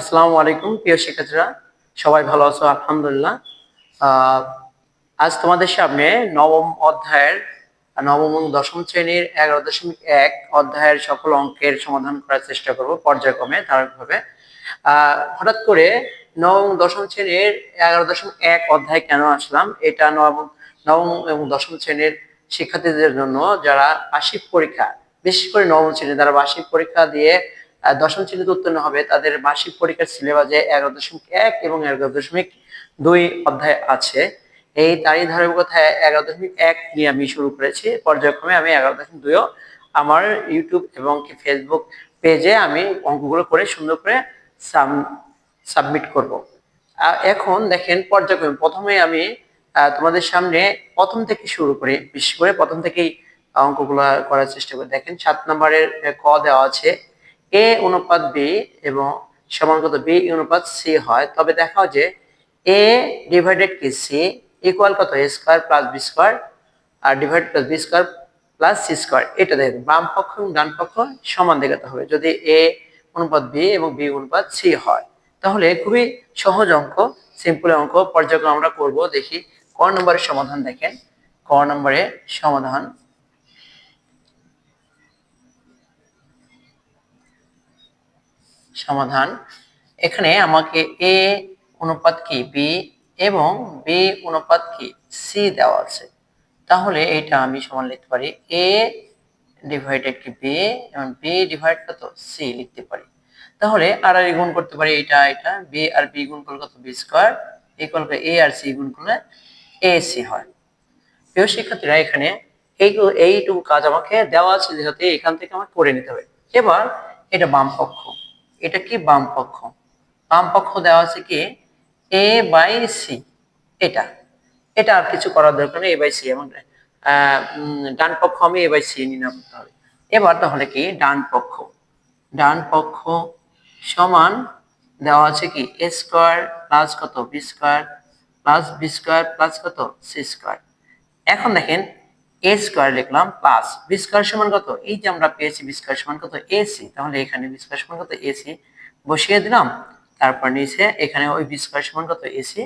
আসসালামু আলাইকুম, প্রিয় শিক্ষার্থীরা। সবাই ভালো আছো? আলহামদুলিল্লাহ। আজ তোমাদের সামনে নবম অধ্যায়ের, নবম এবং দশম শ্রেণির এগারো দশমিক এক অধ্যায়ের সকল অঙ্কের সমাধান করার চেষ্টা করব পর্যায়ক্রমে, ধারাবাহিকভাবে। হঠাৎ করে নবম দশম শ্রেণির এগারো দশমিক এক অধ্যায় কেন আসলাম? এটা নবম নবম এবং দশম শ্রেণির শিক্ষার্থীদের জন্য যারা বার্ষিক পরীক্ষা, বিশেষ করে নবম শ্রেণি যারা বার্ষিক পরীক্ষা দিয়ে দশম শ্রেণীতে উত্তীর্ণ হবে। তাদের বার্ষিক পরীক্ষার সিলেবাসে এগারো দশমিক এক এবং এগারো দশমিক দুই অধ্যায় আছে। এই তারই ধারাবাহিকতায় এগারো দশমিক এক নিয়ে আমি শুরু করেছি। পর্যায়ক্রমে আমি এগারো দশমিক দুইও আমার ইউটিউব এবং ফেসবুক পেজে আমি অঙ্কগুলো করে সুন্দর করে সাবমিট করব। এখন দেখেন পর্যায়ক্রমে প্রথমে আমি তোমাদের সামনে প্রথম থেকে শুরু করি। বিশেষ করে প্রথম থেকেই অঙ্কগুলো করার চেষ্টা করি। দেখেন সাত নম্বরের ক দেওয়া আছে। এ অনুপাত বি এবং সমান কত বি অনুপাত সি হয়। তবে দেখাও যে এ ডিভাইডেড কি? সি ইকুয়াল কত? A square plus B square R divide plus B square plus C square এটা দেখবেন বাম পক্ষ এবং ডান পক্ষ সমান দেখাতে হবে। যদি এ অনুপাত বি এবং বি অনুপাত সি হয়, তাহলে খুবই সহজ অঙ্ক সিম্পল অঙ্ক। পর্যায়ক্রমে আমরা করব, দেখি ক নম্বরের সমাধান দেখেন। ক নম্বরে সমাধান সমাধান। এখানে আমাকে এ অনুপাত কি, বি এবং বি অনুপাত কি, সি দেওয়া আছে। তাহলে এটা আমি সমান লিখতে পারি, এ ডিভাইডেড কি, বি এবং বি ডিভাইড কত, সি লিখতে পারি। তাহলে আর আর গুণ করতে পারি এটা এটা, বি আর বি গুণ করলে কত, বি স্কোয়ার ইকুয়াল করে এ আর সি গুণ করলে এ সি হয়। প্রিয় শিক্ষার্থীরা, এখানে এই এইটুকু কাজ আমাকে দেওয়া আছে, যেহেতু এখান থেকে আমাকে করে নিতে হবে। এবার এটা বাম পক্ষ। এটা কি বাম পক্ষ? বাম পক্ষ দেওয়া আছে কি? এ বাই সি এটা। এটা আর কিছু করার দরকার নেই এ বাই সি এবং ডান পক্ষ আমি এ বাই সি নির্ণয় করতে হবে এবার তাহলে কি? ডান পক্ষ। ডান পক্ষ সমান দেওয়া আছে কি? এ স্কোয়ার প্লাস কত? B square plus B square plus কত? সি স্কোয়ার এখন দেখেন এ স্কোয়ার লিখলাম প্লাস বি স্কোয়ার সমান কত? এই যে আমরা পেয়েছি বি স্কোয়ার সমান কত? এসি তাহলে এখানে বি স্কোয়ার সমান কত? এসি বসিয়ে দিলাম, তারপর নিচে এখানে ওই বি স্কোয়ার সমান কত? এসি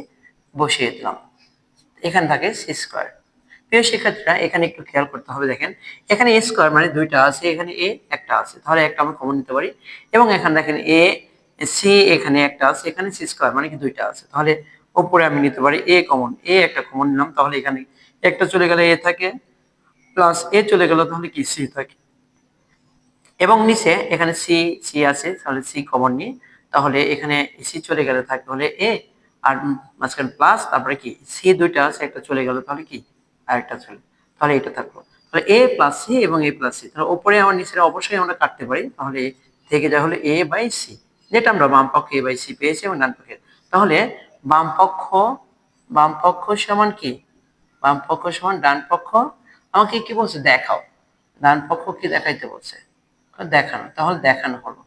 বসিয়ে দিলাম। এখানে থাকে সি স্কোয়ার প্রিয় শিক্ষার্থীরা এখানে একটু খেয়াল করতে হবে, দেখেন। এখানে এ স্কোয়ার মানে দুইটা আছে, এখানে এ একটা আছে। তাহলে একটা আমরা কমন নিতে পারি। এবং এখানে দেখেন এ সি এখানে একটা আছে, এখানে সি স্কোয়ার মানে কি দুইটা আছে। তাহলে উপরে আমি নিতে পারি এ কমন এ একটা কমন নিলাম, তাহলে এখানে একটা চলে গেলে এ থাকে। প্লাস এ চলে গেল, তাহলে কি? সি থাকে এবং নিচে এখানে সি সি আছে, তাহলে সি কমন নিই তাহলে এখানে সি চলে গেলে থাকবে হলে এ আর মাঝখানে প্লাস তারপরে কি? সি দুইটা আছে, একটা চলে গেল, তাহলে কি? আরেকটা চলে, তাহলে এটা থাকল। তাহলে এ প্লাস সি এবং এ প্লাস সি তাহলে উপরে আমার নিচে অবশ্যই আমরা কাটতে পারি, তাহলে থেকে যা হলো এ বাই সি যেটা আমরা বাম পক্ষে এ বাই সি পেয়েছি এবং ডান পক্ষে। তাহলে বাম পক্ষ বাম পক্ষ সমান কি? বাম পক্ষ সমান ডান পক্ষ আমাকে কি বলছে? দেখাও। ডান পক্ষ কি দেখাইতে বলছে। দেখানো। তাহলে দেখানো হলো।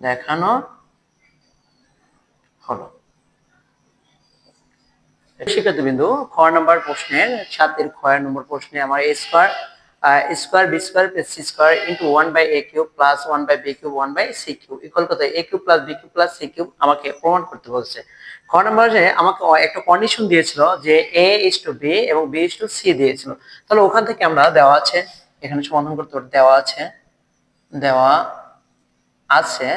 দেখানো হলো। শিক্ষার্থী বিন্দু খ নম্বর প্রশ্নের, সাতের খয়ের নম্বর প্রশ্নে আমার A square square B square plus C square into one by A cube plus one by B cube one by C cube equal কত? A cube plus B cube plus C cube আমাকে প্রমাণ করতে বলছে। খ নম্বরে আমাকে একটা condition দিয়েছিল যে এ ইস টু বি এবং বি ইস টু সি দিয়েছিল। তাহলে ওখান থেকে আমরা দেওয়া আছে, এখানে সমাধান করতে দেওয়া আছে দেওয়া আছে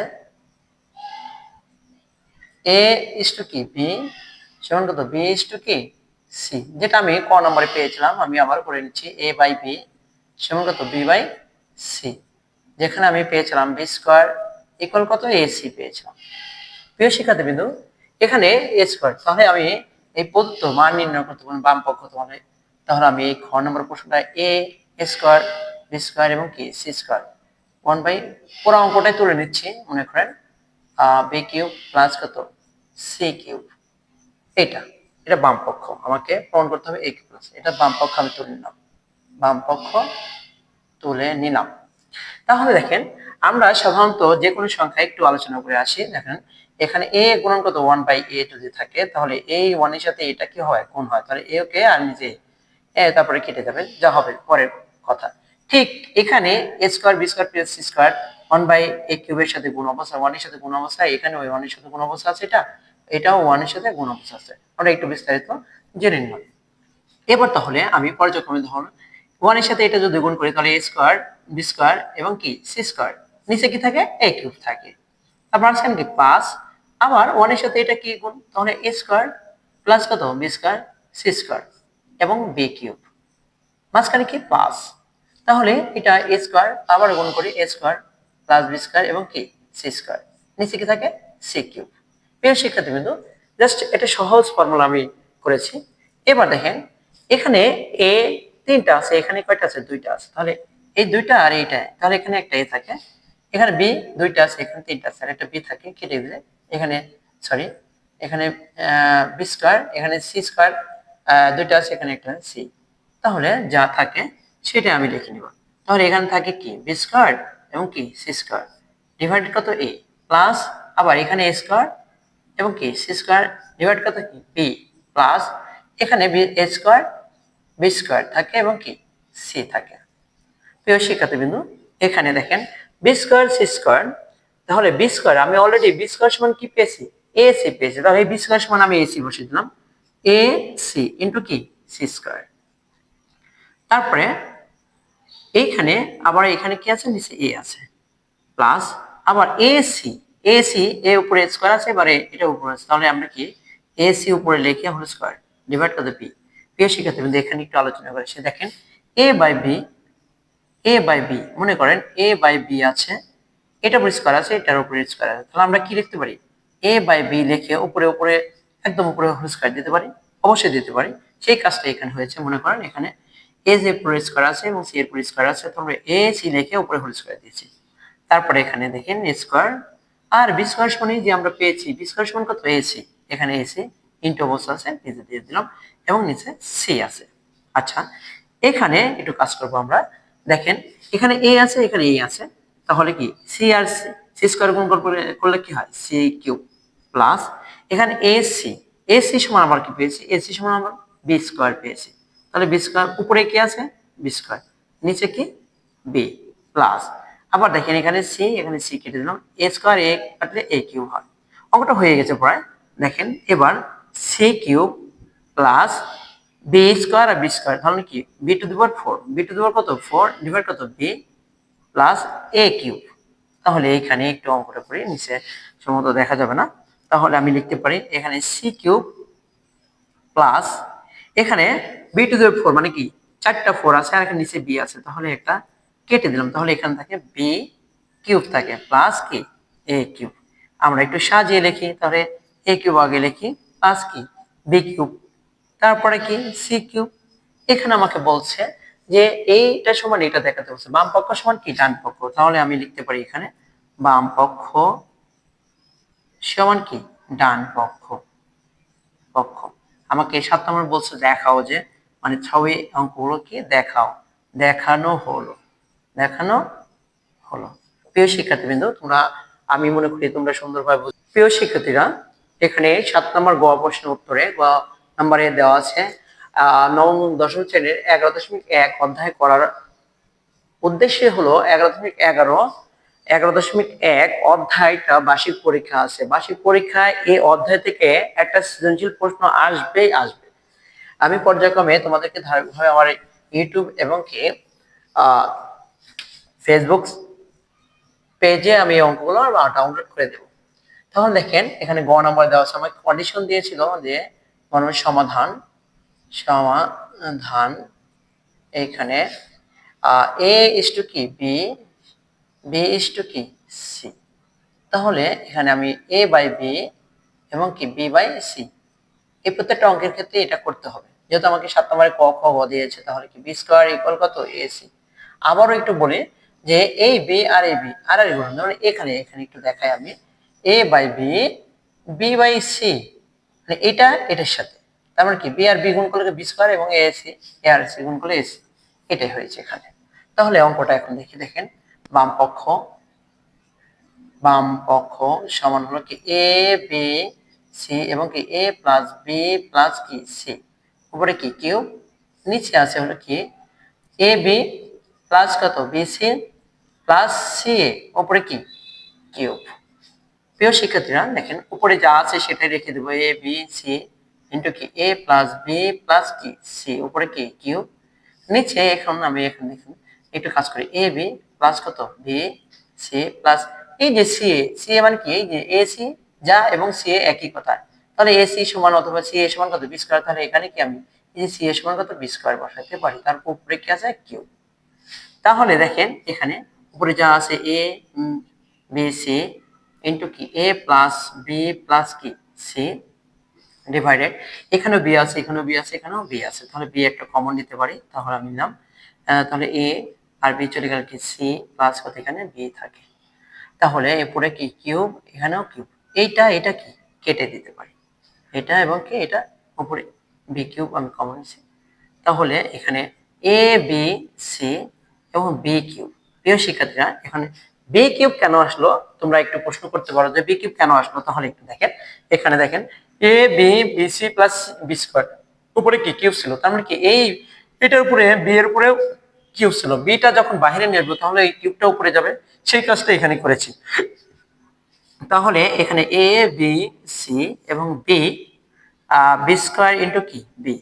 এ ইস টু কি? বি সমান কত? বি ইস টু কি? সি যেটা আমি ক নম্বরে পেয়েছিলাম, আমি আবার করে নিচ্ছি এ বাই বি সমান কত বি বাই সি, যেখানে আমি পেয়েছিলাম বি স্কোয়ার ইকুয়াল কত? এ সি পেয়েছিলাম। প্রিয় শিক্ষার্থী বিন্দু এখানে এ স্কোয়ার, তাহলে আমি এই প্রদত্ত মান নির্ণয় করতে পারি বাম পক্ষ তাহলে। তাহলে আমি এই খ নম্বর প্রশ্নটা এ স্কোয়ার, বি স্কোয়ার এবং কি? C square. ওয়ান বাই পুরো অঙ্কটাই তুলে নিচ্ছি, মনে করেন বি কিউব প্লাস কত? সি কিউব এটা এটা বাম পক্ষ, আমাকে প্রমাণ করতে হবে এ কিউব প্লাস এটা বাম পক্ষ আমি তুলে নিলাম। বাম পক্ষ তুলে নিলাম। তাহলে দেখেন, আমরা সাধারণত যে কোনো সংখ্যা একটু আলোচনা করে আসি। দেখেন, এখানে এ গুণন কত ওয়ান বাই এ যদি থাকে, তাহলে এই ওয়ানের সাথে এটা কি হয়? কোন হয়। তাহলে এ আর নিজে এ তারপরে কেটে যাবে। যা হবে পরের কথা। ঠিক এখানে A square B square plus C square one by A কিউবের সাথে গুণ অবস্থা ওয়ানের সাথে গুণ অবস্থা এখানে ওই ওয়ানের সাথে গুণ অবস্থা আছে, এটা? এটাও ওয়ানের সাথে গুণ অবস্থা আছে। আমরা একটু বিস্তারিত জেনে নিলাম। এবার তাহলে আমি পর্যায়ক্রমে ধরুন ওয়ানের সাথে এটা যদি গুণ করি, তাহলে এ স্কোয়ার, বি স্কোয়ার এবং কি? C square. নিচে কি থাকে? এ কিউব থাকে। তারপর মাঝখানে কি? পাঁচ। আবার ওয়ানের সাথে এটা কি গুণ? তাহলে এ স্কোয়ার প্লাস কত? বি স্কোয়ার, সি স্কোয়ার এবং বি কিউব। মাঝখানে কি? পাঁচ। তাহলে এটা এ স্কোয়ার, আবার গুণ করি A square plus B square এবং কি? C square. নিচে কি থাকে? C cube. প্রিয় শিক্ষার্থী বিন্দু জাস্ট এটা সহজ ফর্মুলা আমি করেছি। এবার দেখেন, এখানে এ তিনটা আছে, এখানে কয়টা আছে? দুইটা আছে। তাহলে এই দুইটা আর এইটা, তাহলে এখানে একটা এ থাকে। এখানে বি, দুইটা আছে, এখানে তিনটা আছে, আর একটা বি থাকে, কেটে দিলে এখানে সরি এখানে বি স্কোয়ার এখানে সি স্কোয়ার দুইটা আছে, এখানে একটা সি তাহলে যা থাকে, সেটা আমি লিখে নিব। তাহলে এখানে থাকে কি? বি স্কোয়ার এবং কি? সি স্কোয়ার ডিভাইড কত? এ প্লাস আবার এখানে এ স্কোয়ার এবং কি? সি স্কোয়ার ডিভাইড কত? কি বি প্লাস এখানে B A square B square থাকে এবং কি? সি থাকে। প্রিয় শিক্ষার্থী বিন্দু এখানে দেখেন বি স্কোয়ার সি স্কোয়ার তাহলে বি স্কোয়ার আমি অলরেডি বি স্কোয়ার সমান কি পেয়েছি? এ সি পেয়েছি। তাহলে এই বি স্কোয়ার সমান আমি এসি বসিয়ে দিলাম। এ সি ইন্টু কি? সি স্কোয়ার তারপরে এইখানে আবার এখানে কি আছে? নিচে এ আছে। প্লাস আবার A C A C A উপরে স্কোয়ার আছে, এবারে এটা উপরে আছে। তাহলে আমরা কি? এ সি উপরে লিখে হোল স্কোয়ার ডিভাইড করতে পি প্রিয় শিক্ষার্থী বিন্দু এখানে একটু আলোচনা করে সে দেখেন A by B A by B মনে করেন এ বাই বি আছে, এটা উপরে স্কোয়ার আছে, এটার উপরে স্কোয়ার আছে। তাহলে আমরা কি লিখতে পারি? এ বাই বি লিখে উপরে উপরে, একদম উপরে স্কোয়ার দিতে পারি, অবশ্যই দিতে পারি। সেই কাজটা এখানে হয়েছে, মনে করেন এখানে এ যে উপরে স্কোয়ার আছে এবং সি এর উপরে স্কোয়ার আছে, তো আমরা এ সি লিখে উপরে হোল স্কোয়ার দিয়েছি। তারপরে এখানে দেখেন স্কোয়ার আর বি স্কোয়ার সমানই যে আমরা পেয়েছি বি স্কোয়ার সমান কত? এসি এখানে এসি ইন্টু অবস্থা আছে, নিচে দিয়ে দিলাম এবং নিচে সি আছে। আচ্ছা এখানে একটু কাজ করব আমরা। দেখেন, এখানে এ আছে, এখানে এ আছে। তাহলে কি? সি আর সি সি স্কোয়ার গুণ করলে কি হয়? সি কিউব প্লাস এখানে এ সি এ সি সমান আমার কি পেয়েছি? এ সি সমান আমার বি স্কোয়ার পেয়েছি। তাহলে বি স্কোয়ার উপরে কি আছে? B square. নিচে কি? B plus. আবার দেখেন, এখানে সি এখানে সি কেটে দিলাম। এ স্কোয়ার এ কাটলে এ কিউব হয়। অঙ্কটা হয়ে গেছে প্রায়। দেখেন, এবার C cube plus B square আর বি স্কোয়ার তাহলে কি? B to the power four B to the power কত? ফোর ডিভাইড কত? বি প্লাস এ কিউব তাহলে এইখানে একটু অঙ্কটা করি, নিচে সম্ভবত দেখা যাবে না। তাহলে আমি লিখতে পারি, এখানে সি কিউব প্লাস এখানে বি টু দি ফোর মানে কি? চারটা ফোর আছে আর এখানে নিচে বি আছে। তাহলে একটা কেটে দিলাম। তাহলে এখানে থাকে বি কিউব থাকে প্লাস কি? এ কিউব আমরা একটু সাজিয়ে লিখি, তাহলে এ কিউব আগে লিখি। প্লাস কি? বি কিউব তারপরে কি? সি কিউব এখানে আমাকে বলছে যে এইটা সমান এটা দেখাতে বলছে। বাম পক্ষ সমান কি? ডান পক্ষ। তাহলে আমি লিখতে পারি এখানে বাম পক্ষ সমান কি? ডান পক্ষ। পক্ষ। আমাকে সাত নম্বর বলছে দেখাও যে মানে ছবি অঙ্কগুলো কি? দেখাও। দেখানো হলো। দেখানো হলো। প্রিয় শিক্ষার্থীবৃন্দ, তোমরা, আমি মনে করি তোমরা সুন্দরভাবে প্রিয় শিক্ষার্থীরা এখানে সাত নম্বর গ প্রশ্নের উত্তরে গ নম্বরে দেওয়া আছে নবম দশম শ্রেণির এগারো দশমিক এক অধ্যায় করার উদ্দেশ্য হলো এগারো দশমিক এগারো এগারো দশমিক এক অধ্যায়টা বার্ষিক পরীক্ষা আছে। বার্ষিক পরীক্ষায় এই অধ্যায় থেকে একটা সৃজনশীল প্রশ্ন আসবেই আসবে। আমি পর্যায়ক্রমে তোমাদেরকে ধারাবাহিকভাবে আমার ইউটিউব এবং কি ফেসবুক পেজে আমি অঙ্কগুলো ডাউনলোড করে দেবো। তখন দেখেন, এখানে গ নম্বর দেওয়া আমাকে কন্ডিশন দিয়েছিল যে গণের সমাধান সমাধান এইখানে এ ইস টু কি বি বি ইস টু কি সি তাহলে এখানে আমি এ বাই বি এবং কি বি বাই সি এই প্রত্যেকটা অঙ্কের ক্ষেত্রে এটা করতে হবে। যেহেতু আমাকে সাত নম্বরে ক, খ, গ দিয়েছে, তাহলে কি বি স্কোয়ার ইকুয়াল কত? এ সি আবারও একটু বলি যে এই বি আর এ বি আর আর গুণ। ধরুন এখানে এখানে একটু দেখাই আমি। A by B B by C মানে এটা, এটার সাথে। তার মানে কি? বি আর বি গুণ করলে বি স্কোয়ার এবং A C A R C গুণ করলে এসি এটাই হয়েছে এখানে। তাহলে অঙ্কটা এখন দেখি, দেখেন। বাম পক্ষ বাম পক্ষ সমান হলো কি এ বি সি এবং কি এ প্লাস বি প্লাস কি? সি উপরে কি? কিউ নিচে আছে হলো কি? এ বি প্লাস কত? B C plus C A ওপরে কি? কিউব। প্রিয় শিক্ষার্থীরা, দেখেন উপরে যা আছে সেটাই রেখে দেবো। এ বি সি ইন্টু কি? এ প্লাস বি প্লাস কি? সি উপরে কি? কিউ নিচে এখন আমি এখন দেখুন, একটু কাজ করি। এ বি প্লাস কত? বি সি প্লাস এই যে সি এ সি এ মানে কি? এই যে এ সি যা এবং সি এ একই কথা। তাহলে এ সি সমান অথবা সি এ সমান কত? বি স্কোয়ার তাহলে এখানে কি আমি? এই সি এ সমান কত? বি স্কোয়ার বসাতে পারি। তার উপরে কি আছে? কিউ তাহলে দেখেন, এখানে উপরে যা আছে এ বি সি ইন্টু কি এ প্লাস বি প্লাস কি সি ডিভাইডেড এখানেও বি আছে, এখানেও বি আছে, এখানেও বি আছে। তাহলে বি একটা কমন নিতে পারি, তাহলে আমি নিলাম। তাহলে এ আর বি চলে গেল কি সি প্লাস কত এখানে? বি থাকে। তাহলে এরপরে কি কিউব এখানেও কিউব এইটা, এটা কি? কেটে দিতে পারি। এটা এবং কি? এটা উপরে। বি কিউব আমি কমন নিছি। তাহলে এখানে এ বি সি এবং বি কিউব প্রিয় শিক্ষার্থীরা, এখানে বি কিউব কেন আসলো? তোমরা একটু প্রশ্ন করতে পারো যে বি কিউব কেন আসলো? তাহলে একটু দেখেন। এখানে দেখেন A B B C plus B square উপরে কি কিউব ছিল? তার মানে কি এই এটার উপরে বি এর উপরে কিউব ছিল। বিটা যখন বাইরে নিয়ে আসব, তাহলে এই কিউবটা উপরে যাবে। সেই কাজটা এখানে করেছি। তাহলে এখানে এ বি সি এবং বি বি স্কোয়ার ইন্টু কি? বি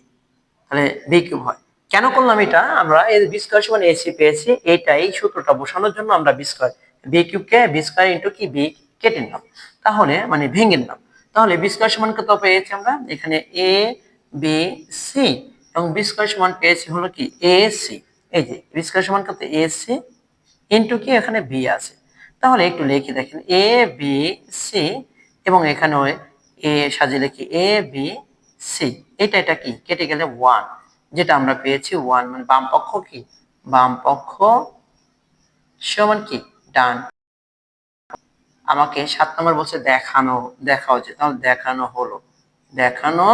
তাহলে বি কিউব হয়। কেন করলাম এটা? আমরা এই বি স্কোয়ার সমান এসি পেয়েছি এইটা এই সূত্রটা বসানোর জন্য আমরা বি স্কোয়ার বি কিউবকে বি স্কোয়ার ইন্টু কি বি কেটে নিলাম তাহলে মানে ভেঙে নিলাম। তাহলে বি স্কোয়ার সমান কত পেয়েছি আমরা? এখানে এ বি সি এবং বি স্কোয়ার সমান পেয়েছি হলো কি? এ সি এই যে বি স্কোয়ার সমান কত? এ সি ইন্টু কি এখানে বি আছে। তাহলে একটু লিখে দেখেন। এ বি সি এবং এখানে এ সাজিয়ে লিখি। এ বি সি এটা এটা কি? কেটে গেলে ওয়ান যেটা আমরা পেয়েছি ওয়ান মানে বাম পক্ষ কি? বাম পক্ষ সমান কি? ডান আমাকে সাত নম্বর বলছে দেখানো দেখা হচ্ছে তাহলে দেখানো হলো। দেখানো